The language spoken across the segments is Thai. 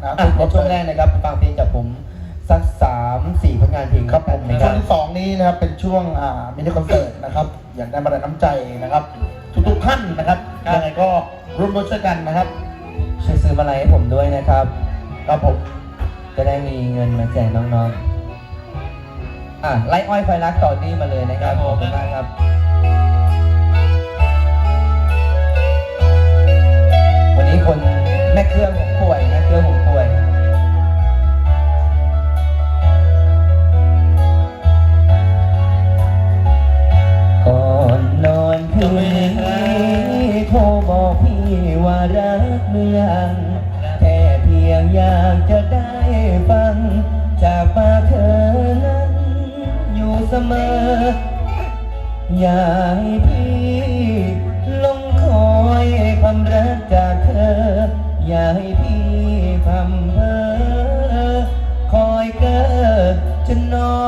นะอะในช่วงแรกนะครับฟังเพลงจากผมสักสามสี่ผลงานเพลงครับผมนะคช่วรังบที่สองนี้นะครับเป็นช่วงอ่ามินิคอนเสิร์ตนะครับอยากได้มาแรงน้ำใจนะครับ ทุกๆท่านนะครับยังไงก็ร่วมมือช่วยกันนะครับช่วยซื้อมาลัยให้ผมด้วยนะครับ ครับผมจะได้มีเงินมาแจกน้องๆอะไล่อ้อยไฟรักต่อนี้มาเลยนะครับขอบคุณมากครับ วันนี้คนแม่เครื่องผมป่วยแม่เครื่องผม มอ อยาให้พี่ลงคอยความรักจากเธอ อย่าให้พี่พำเพ้อคอยเกิดจะนอ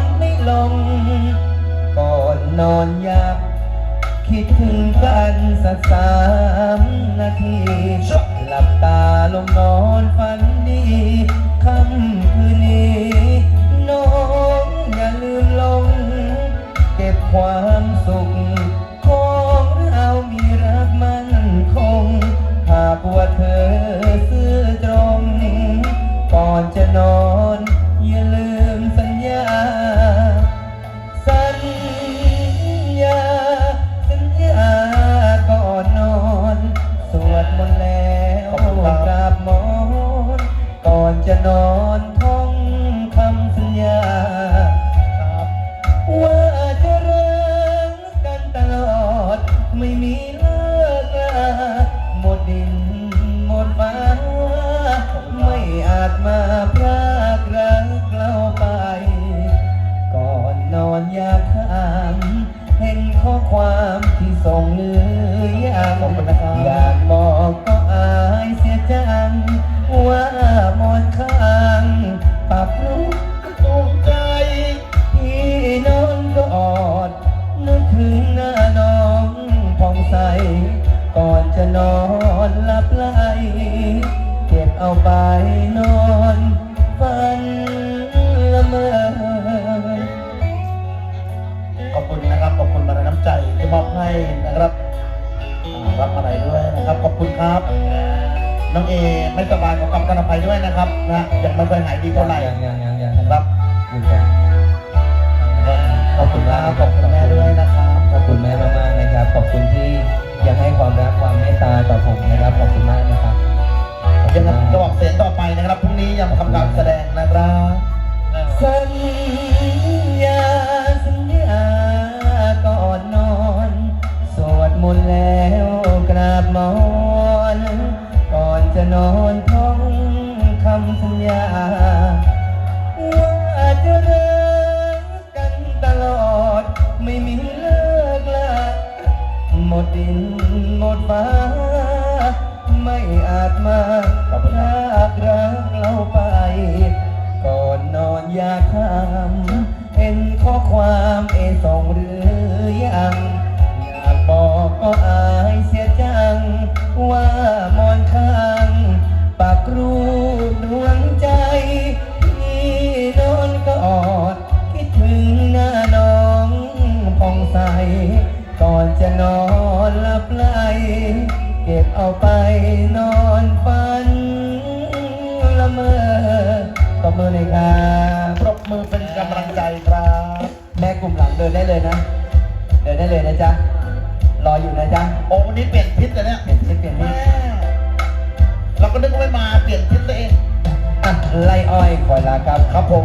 นไม่ลง ก่อนนอนอยากคิดถึงกันสักสามนาที หลับตาลงนอนฝันดีค่ำ เเอาไปนอนฝันละเมอขอบคุณนะครับ ขอบคุณมาแรน้ำใจที่มอบให้นะครับอ่ารับอะไรด้วยนะครับ ขอบคุณครับ น้องเอไม่สบายขอกำกันอภัยด้วยนะครับนะยังไม่เคยหายดีเท่าไหร่ยังยังยังยังครับอยู่กันขอบคุณมากขอบคุณแม่ด้วยนะครับ ขอบคุณแม่มากๆนะครับ ขอบคุณที่ยังให้ความรักความเมตตาต่อผมนะครับ ขอบคุณมากนะครับ ยังกจะบอกเสียงต่อไปนะครับพรุ่งนี้ยังทำการแสดงนะครับ ส ว่ามอนข้างปากรูปดวงใจพี่นอนกอด คิดถึงหน้าน้องผ่องใส ก่อนจะนอนหลับไหลเก็บเอาไปนอนฝันละเมอตบมือเลยครับปรบมือเป็นกำลังใจครับ แม่กลุ่มหลังเดินได้เลยนะ เดินได้เลยนะจ๊ะ ออยู่นะจ๊ะโอ้วันนี้เปลี่ยนทิศเลยเนี่ยเปลี่ยนทิศเปลี่ยนทิแม่ศเราก็นึกว่าไม่มาเปลี่ยนทิศตัวเองอะไล่อ้อยคอยลาครับครับผม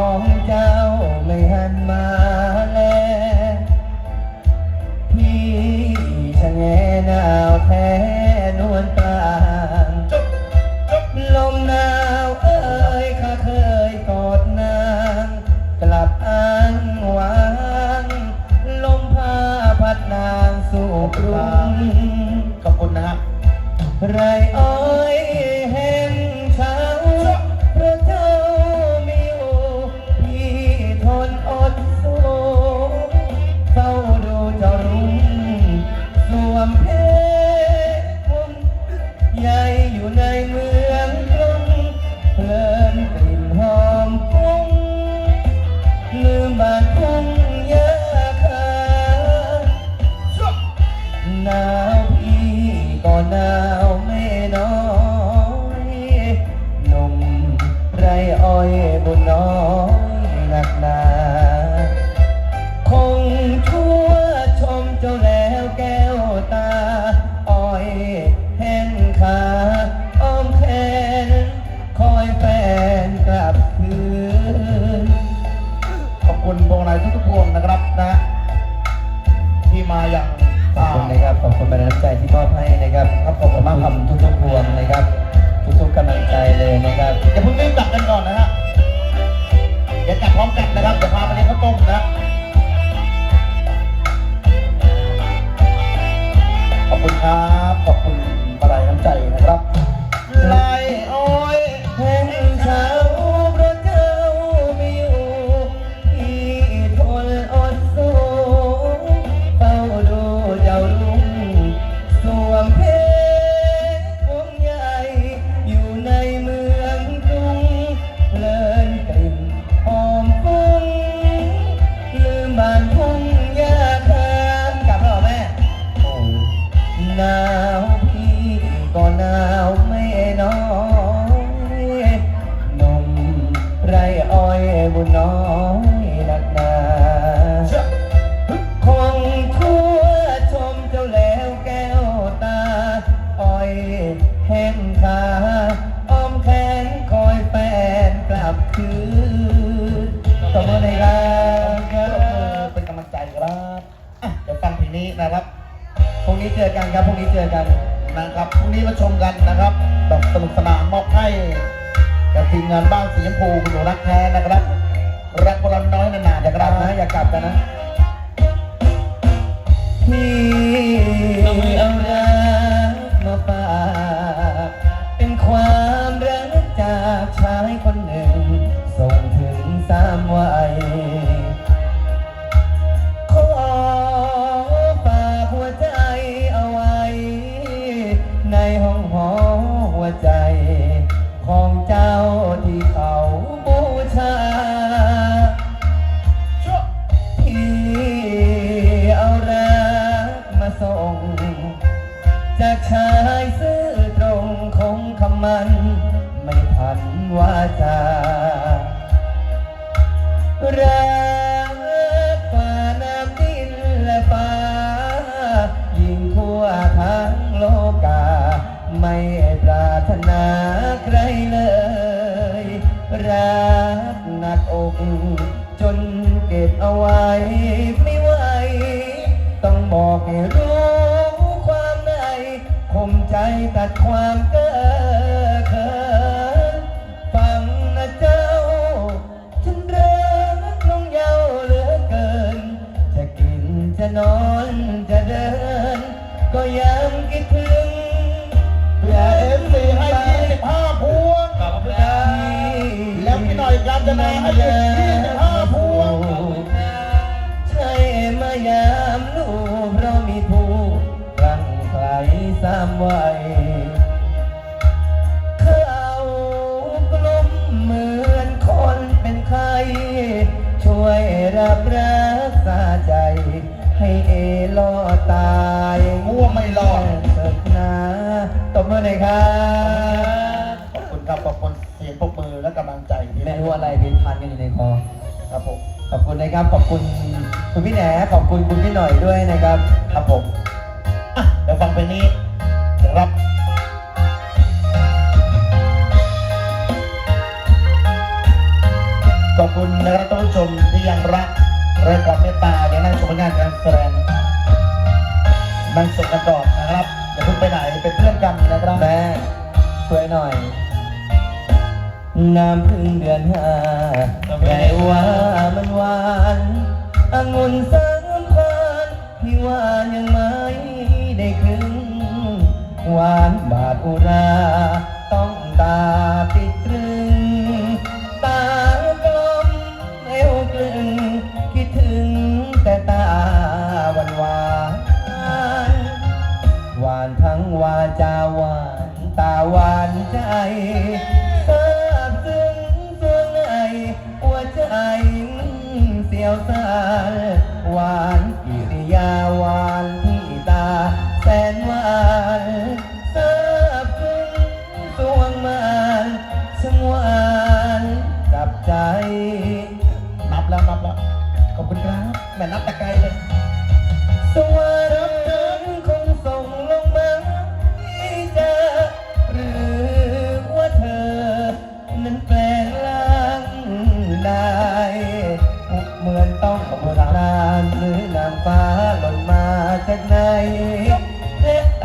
ของใจ ใหญ่อยู่ในมือ เกลับคืนตบมือเลยครับเป็นกำลังใจครับอะเดี๋ยวฟังเพลงนี้นะครับพรุ่งนี้เจอกันครับพรุ่งนี้เจอกันนะครับพรุ่งนี้มาชมกันนะครับแบบสนุกสนานมอบให้กับทีมงานบ้านสีชมพูคุณหนูรักแท้นะครับ รักคนลน้อยนานๆอย่านะกคลัรับนะอย่ากลับกันนะพี่เอารักมาฝากเป็นความรักจากชายคน รักหนักอก จนเก็บเอาไว้ไม่ไหว ต้องบอกให้รู้ความในคมใจตัดความก ไกลสามวัยเขากลมเหมือนคนเป็นใคร ช่วยรับรักษาใจ ให้เอลอตายมั่วไม่รอดเถิดนะตบมือหน่อยครับ ไม่รู้อะไรเป็นพันกันอยู่ในคอครับผมขอบคุณนะครับขอบคุณคุณพี่แหนขอบคุณคุณพี่หน่อยด้วยนะครับครับผมอะเดี๋ยวฟังเพลงนี้นะครับขอบคุณนะครับท่านผู้ชมที่ยังรักและความเมตตายังนั่งชมผลงานการแสดงนั่งส่งกันก่อนนะครับ น้ำพึ่งเดือนห้าแต่ว่ามันหวานองุ่นสามพันพี่ว่ายังไม่ได้ครึ่งหวานบาดอุรา ต้องตาติดตรึง ตากลมเอวกลึง คิดถึงแต่ตาหวานหวานหวานทั้งวาจาหวาน ตาหวานใจ หวานกิริยา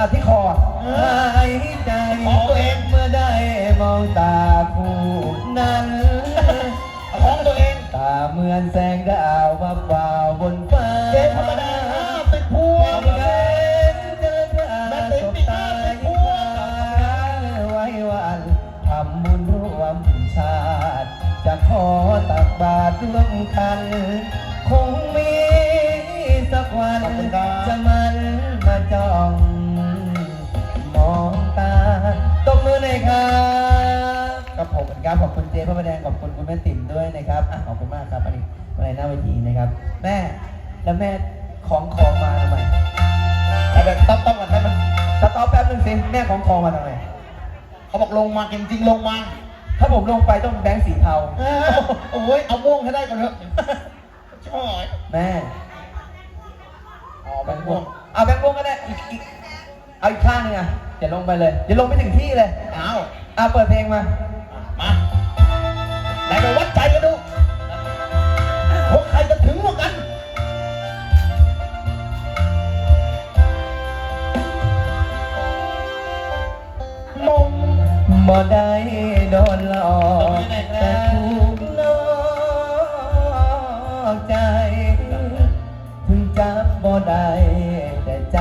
เอ๊ะอะที่คอ กับผมเหมือนกันขอบคุณเจ๊พระประแดงขอบคุณคุณแม่ติ๋มด้วยนะครับอะขอบคุณมากครับอันนี้มาในหน้าเวทีนะครับ แม่แล้วแม่ของของมาทำไมเอาแบบต๊อบๆกันให้มันสต็อปแป๊บนึงสิแม่ของของมาทำไมเขาบอกลงมาจริงๆลงมา ถ้าผมลงไปต้องเป็นแบงค์สีเทาเออโอ้ยเอาม่วงให้ได้ก่อนเถอะช่วยแม่อ๋อแบงค์ม่วงเอาแบงค์ม่วงก็ได้อีกอีกเอาอีกข้างหนึงอะอย่าลงไปเลยอย่าลงไปถึงที่เลยเอาอะเปิดเพลงมา มาไหนไปวัดใจกันดูว่าใครจะถึงกว่ากันมงบ่ได้โดนหลอกแต่ถูกหลอกใจ ถึงจับบ่ได้แต่ใจ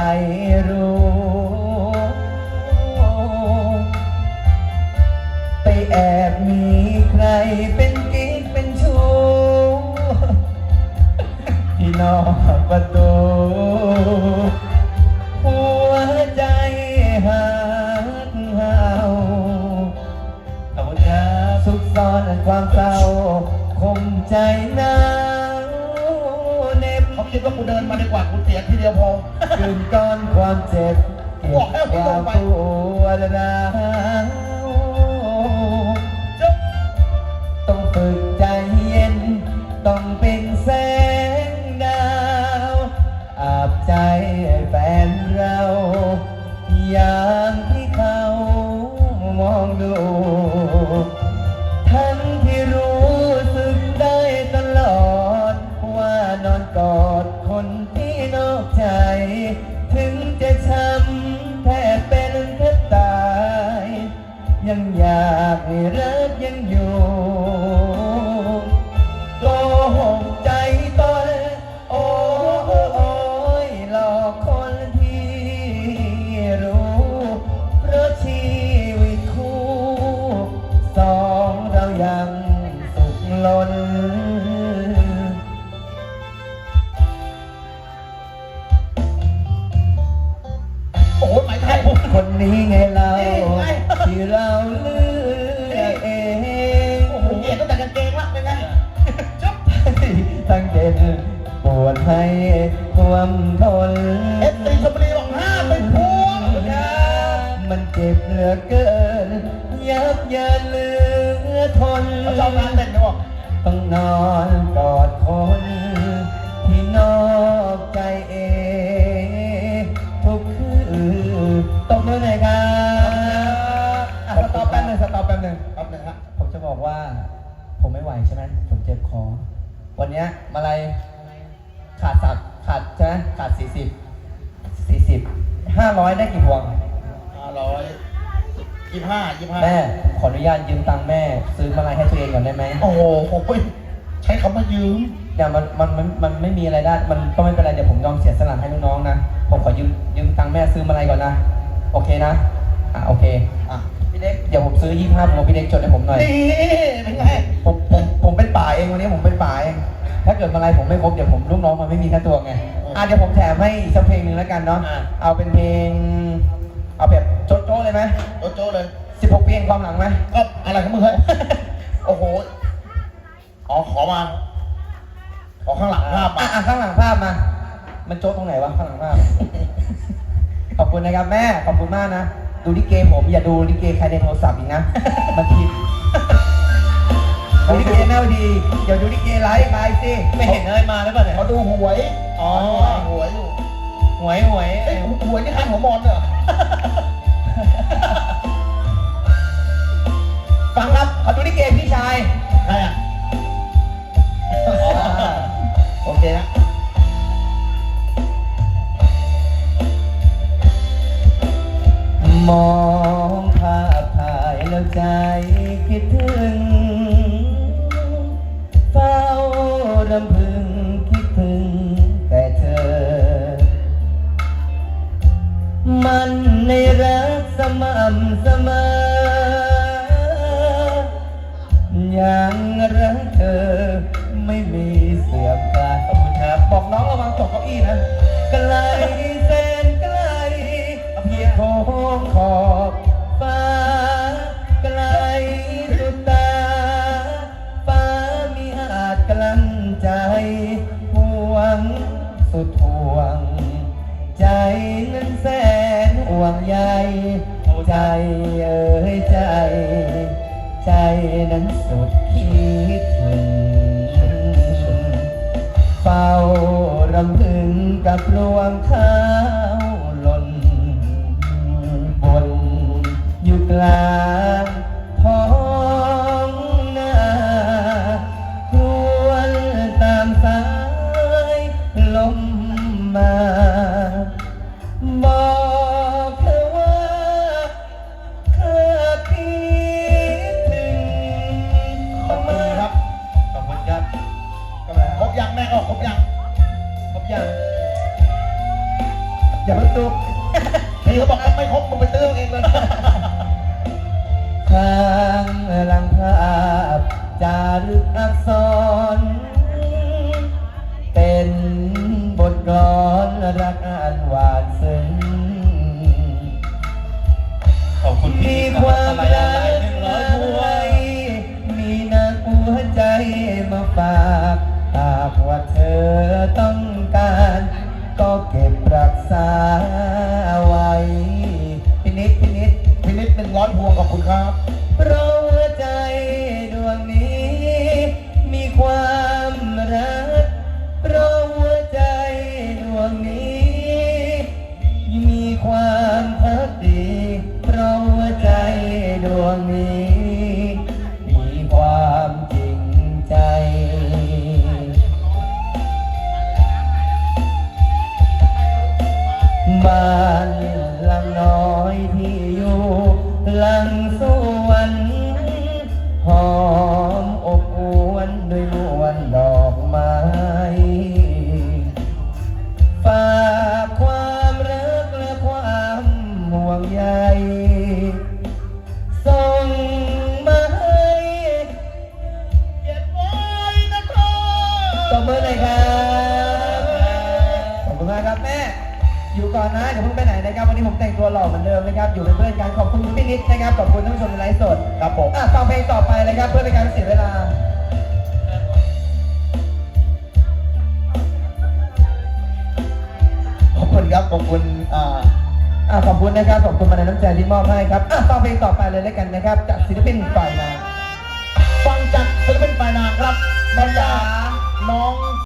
รู้ ที่นอกประตูหัวใจหักเห่าขอบคุณครับสุขซ่อนความเศร้าคมใจหนาวเหน็บเขาคิดว่ากูเดินมาดีกว่ากูเสียทีเดียวพอคืนก้อนความเจ็บเก็บบอกแล้วความไปปวดร้าว ล้น เนี้ยมาลัยขาดสับขาดใช่ไหมขาดสี่สิบสี่สิบห้าร้อยได้กี่พวงห้าร้อยยี่ห้ายี่ห้าแม่ขออนุญาตยืมตังค์แม่ ซื้อมาลัยให้ตัวเองก่อนได้ไหมโอ้โหผมใช้คำว่ายืมอย่ามันมันมันมันไม่มีอะไรได้ มันก็ไม่เป็นไรเดี๋ยวผมยอมเสียสละให้น้องๆนะผมขอยืมยืมตังค์แม่ซื้อมาลัยก่อนนะโอเคนะอะโอเคอะพี่เล็กเดี๋ยวผมซื้อยี่ห้าพวงพี่เล็กจดให้ผมหน่อยนี่เป็นไงผมผมผมเป็นป่าเองวันนี้ผมเป็นป่าเอง ถ้าเกิดมาลัยผมไม่ครบเดี๋ยวผมลูกน้องมันไม่มีค่าตัวไงอะเดี๋ยวผมแถมให้อีกสักเพลงหนึ่งแล้วกันเนาะเอาเป็นเพลง เอาแบบโจ๊ะโจ๊ะเลยไหมโจโจ้เลยสิบหกเพลงความหลังไหมก็อะไรของมึงเฮ้ยโอ้โหอ๋อขอมาขอข้างหลังภาพอะมาอะข้างหลังภาพมา มันโจ๊ะตรงไหนวะข้างหลังภาพขอบคุณนะครับแม่ขอบคุณมากนะดูลิเกผมอย่าดูลิเกใครในโทรศัพท์อีกนะมันผิด ดูลิเกแนวดีอย่าดูลิเกไลฟ์ใครสิไม่เห็นอะไรมาหรือเปล่าเนี่ยเขาดูหวยอ๋อหวยอยู่หวยหวยเอ้ยหวยนี่ข้างหัวมอนเหรอฟังครับขอดูลิเกพี่ชายใครอะอ๋อโอเคนะมองำพึงคิดถึงแต่เธอ มันในรักสม่ำเสมอ ยังรักเธอไม่มีเสื่อมคลายขอบคุณครับบอกน้องระวังตกเก้าอี้นะ บลวงข้าวหล่นบนอยู่กลางีเขาบอกว่าไม่ครบมึงไปซื้อเอาเองเลยข้างหลังภาพจารึกอักษร เป็นบทกลอนรักอันหวานซึ้งขอบคุณมีพี่ความรักหนึ่งร้อยพวงมีน้ำหัวใจมาฝากหากว่าเธอต้องการ ก็เก็บรักษา คุณครับ ก่อนนะอย่าเพิ่งไปไหนนะครับวันนี้ผมแต่งตัวหล่อเหมือนเดิมนะครับอยู่เป็นเพื่อนกันขอบคุณพี่นิดนะครับขอบคุณท่านผู้ชมในไลฟ์สดครับผมอะฟังเพลงต่อไปเลยครับเพื่อเป็นการไม่เสียเวลาขอบคุณครับขอบคุณอ่าอะขอบคุณนะครับขอบคุณมาในน้ำใจที่มอบให้ครับอะฟังเพลงต่อไปเลยแล้วกันนะครับจากศิลปินฝ่ายนางฟังจากศิลปินปลายนางครับน้องจ๋าน้อง